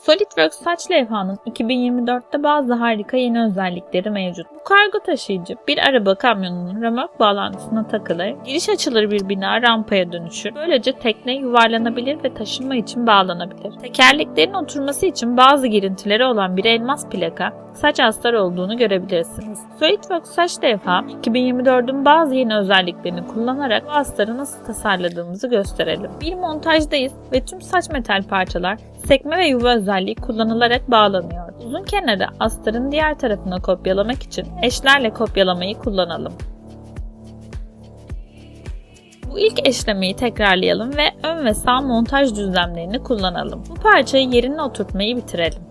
SolidWorks saç levhanın 2024'te bazı harika yeni özellikleri mevcut. Bu kargo taşıyıcı bir araba kamyonunun römork bağlantısına takılır, giriş açılır bir bina rampaya dönüşür. Böylece tekne yuvarlanabilir ve taşınma için bağlanabilir. Tekerleklerin oturması için bazı girintileri olan bir elmas plaka saç astar olduğunu görebilirsiniz. SolidWorks saç levha 2024'ün bazı yeni özelliklerini kullanarak bu astarı nasıl tasarladığımızı gösterelim. Bir montajdayız ve tüm saç metal parçalar sekme ve yuva özelliği kullanılarak bağlanıyor. Uzun kenarı astarın diğer tarafına kopyalamak için eşlerle kopyalamayı kullanalım. Bu ilk eşlemeyi tekrarlayalım ve ön ve sağ montaj düzlemlerini kullanalım. Bu parçayı yerine oturtmayı bitirelim.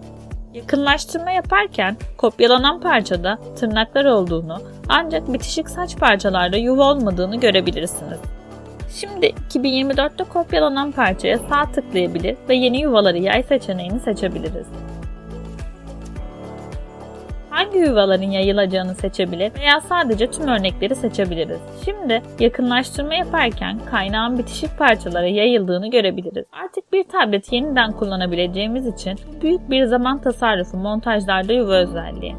Yakınlaştırma yaparken kopyalanan parçada tırnaklar olduğunu ancak bitişik saç parçalarda yuva olmadığını görebilirsiniz. Şimdi 2024'te kopyalanan parçaya sağ tıklayabilir ve yeni yuvaları yay seçeneğini seçebiliriz. Hangi yuvaların yayılacağını seçebilir veya sadece tüm örnekleri seçebiliriz. Şimdi yakınlaştırma yaparken kaynağın bitişik parçalara yayıldığını görebiliriz. Artık bir tableti yeniden kullanabileceğimiz için büyük bir zaman tasarrufu montajlarda yuva özelliği.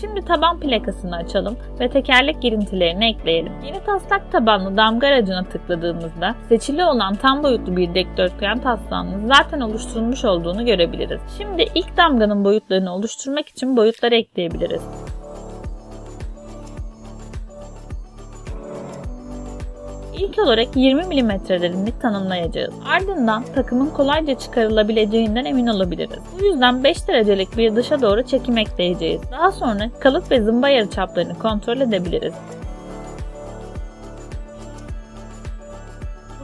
Şimdi taban plakasını açalım ve tekerlek girintilerini ekleyelim. Yeni taslak tabanlı damga aracına tıkladığımızda seçili olan tam boyutlu bir dikdörtgen taslağının zaten oluşturulmuş olduğunu görebiliriz. Şimdi ilk damganın boyutlarını oluşturmak için boyutları ekleyebiliriz. İlk olarak 20 mm derinlik tanımlayacağız. Ardından takımın kolayca çıkarılabileceğinden emin olabiliriz. Bu yüzden 5 derecelik bir dışa doğru çekim ekleyeceğiz. Daha sonra kalıp ve zımba yarıçaplarını kontrol edebiliriz.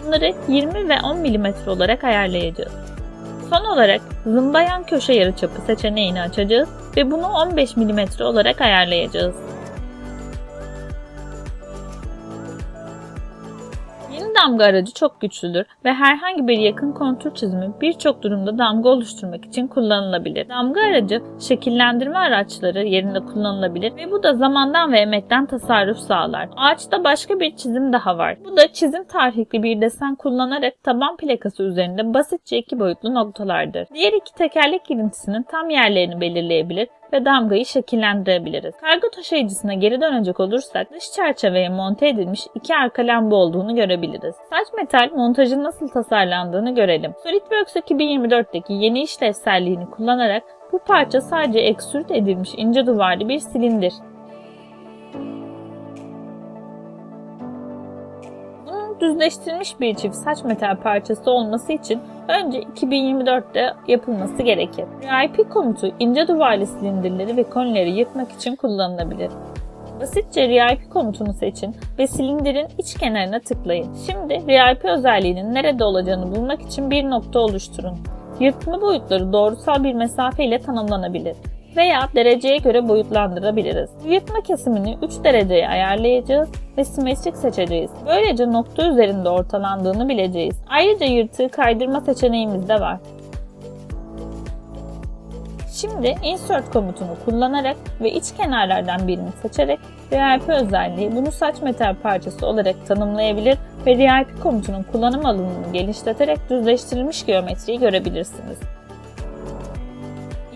Bunları 20 ve 10 mm olarak ayarlayacağız. Son olarak zımba yan köşe yarıçapı seçeneğini açacağız ve bunu 15 mm olarak ayarlayacağız. Damga aracı çok güçlüdür ve herhangi bir yakın kontur çizimi birçok durumda damga oluşturmak için kullanılabilir. Damga aracı şekillendirme araçları yerinde kullanılabilir ve bu da zamandan ve emekten tasarruf sağlar. Ağaçta başka bir çizim daha var. Bu da çizim tarihli bir desen kullanarak taban plakası üzerinde basitçe iki boyutlu noktalardır. Diğer iki tekerlek girintisinin tam yerlerini belirleyebilir ve damgayı şekillendirebiliriz. Kargo taşıyıcısına geri dönecek olursak dış çerçeveye monte edilmiş iki arka lamba olduğunu görebiliriz. Saç metal montajın nasıl tasarlandığını görelim. SolidWorks 2024'teki yeni işlevselliğini kullanarak bu parça sadece ekstrüt edilmiş ince duvarlı bir silindir. Bunun düzleştirilmiş bir çift saç metal parçası olması için önce 2024'te yapılması gerekir. RIP komutu ince duvarlı silindirleri ve konileri yırtmak için kullanılabilir. Basitçe RIP komutunu seçin ve silindirin iç kenarına tıklayın. Şimdi RIP özelliğinin nerede olacağını bulmak için bir nokta oluşturun. Yırtma boyutları doğrusal bir mesafe ile tanımlanabilir veya dereceye göre boyutlandırabiliriz. Yırtma kesimini 3 dereceye ayarlayacağız ve simetrik seçeceğiz. Böylece nokta üzerinde ortalandığını bileceğiz. Ayrıca yırtığı kaydırma seçeneğimiz de var. Şimdi insert komutunu kullanarak ve iç kenarlardan birini seçerek RIP özelliği bunu saç metal parçası olarak tanımlayabilir ve RIP komutunun kullanım alanını genişleterek düzleştirilmiş geometriyi görebilirsiniz.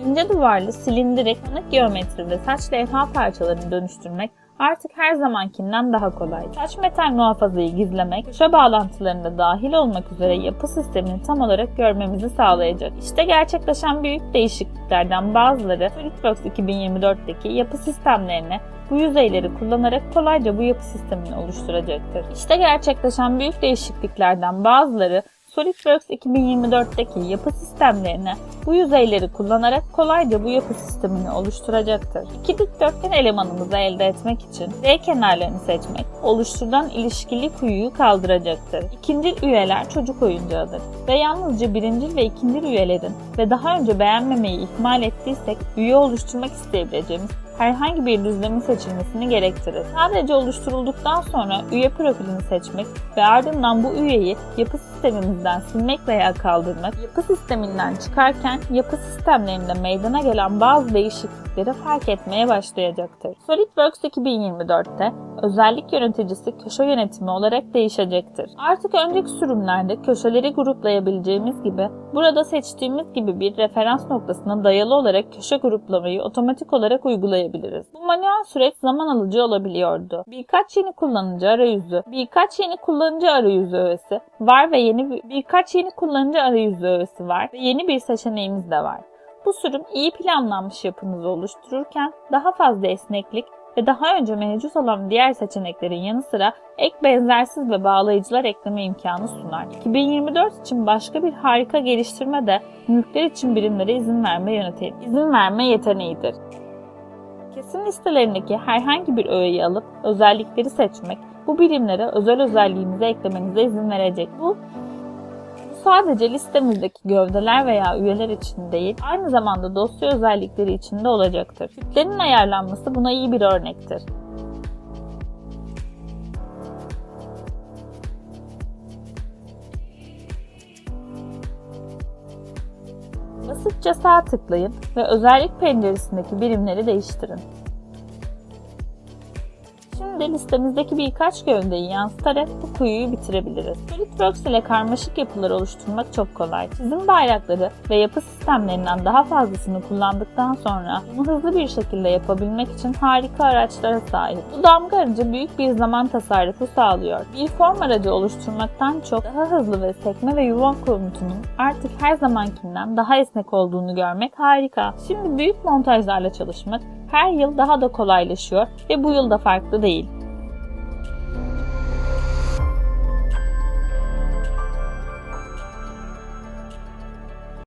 İnce duvarlı, silindirik, yanık geometri ve saç levha parçalarını dönüştürmek artık her zamankinden daha kolay. Saç metal muhafazayı gizlemek, köşe bağlantılarında dahil olmak üzere yapı sistemini tam olarak görmemizi sağlayacak. İşte gerçekleşen büyük değişikliklerden bazıları SolidWorks 2024'teki yapı sistemlerine bu yüzeyleri kullanarak kolayca bu yapı sistemini oluşturacaktır. İşte gerçekleşen büyük değişikliklerden bazıları SolidWorks 2024'teki yapı sistemlerine bu yüzeyleri kullanarak kolayca bu yapı sistemini oluşturacaktır. İki dikdörtgen elemanımızı elde etmek için D kenarlarını seçmek oluşturulan ilişkili kuyuyu kaldıracaktır. İkincil üyeler çocuk oyuncağıdır ve yalnızca birincil ve ikincil üyelerin ve daha önce beğenmemeyi ihmal ettiysek üye oluşturmak isteyebileceğimiz herhangi bir düzlemin seçilmesini gerektirir. Sadece oluşturulduktan sonra üye profilini seçmek ve ardından bu üyeyi yapı sistemimizden silmek veya kaldırmak, yapı sisteminden çıkarken yapı sistemlerinde meydana gelen bazı değişiklikleri fark etmeye başlayacaktır. SolidWorks 2024'te özellik yöneticisi köşe yönetimi olarak değişecektir. Artık önceki sürümlerde köşeleri gruplayabileceğimiz gibi burada seçtiğimiz gibi bir referans noktasına dayalı olarak köşe gruplamayı otomatik olarak uygulayabiliriz. Bu manuel süreç zaman alıcı olabiliyordu. Birkaç yeni kullanıcı arayüzü, birkaç yeni kullanıcı arayüzü öğesi var ve yeni bir, birkaç yeni kullanıcı arayüzü öğesi var ve yeni bir seçeneğimiz de var. Bu sürüm iyi planlanmış yapınızı oluştururken daha fazla esneklik ve daha önce mevcut olan diğer seçeneklerin yanı sıra ek benzersiz ve bağlayıcılar ekleme imkanı sunar. 2024 için başka bir harika geliştirme de mülkler için birimlere izin verme yöntemi, izin verme yeteneğidir. Kesim listelerindeki herhangi bir öğeyi alıp özellikleri seçmek bu birimlere özel özelliğinizi eklemenize izin verecek. Bu sadece listemizdeki gövdeler veya üyeler için değil, aynı zamanda dosya özellikleri için de olacaktır. Kütlenin ayarlanması buna iyi bir örnektir. Basitçe sağ tıklayın ve özellik penceresindeki birimleri değiştirin. Şimdi listemizdeki birkaç gövdeyi yansıtarak bu kuyuyu bitirebiliriz. SolidWorks ile karmaşık yapılar oluşturmak çok kolay. Çizim bayrakları ve yapı sistemlerinden daha fazlasını kullandıktan sonra bunu hızlı bir şekilde yapabilmek için harika araçlara sahip. Bu damga aracı büyük bir zaman tasarrufu sağlıyor. Bir form aracı oluşturmaktan çok daha hızlı ve sekme ve yuva komutunun artık her zamankinden daha esnek olduğunu görmek harika. Şimdi büyük montajlarla çalışmak her yıl daha da kolaylaşıyor ve bu yıl da farklı değil.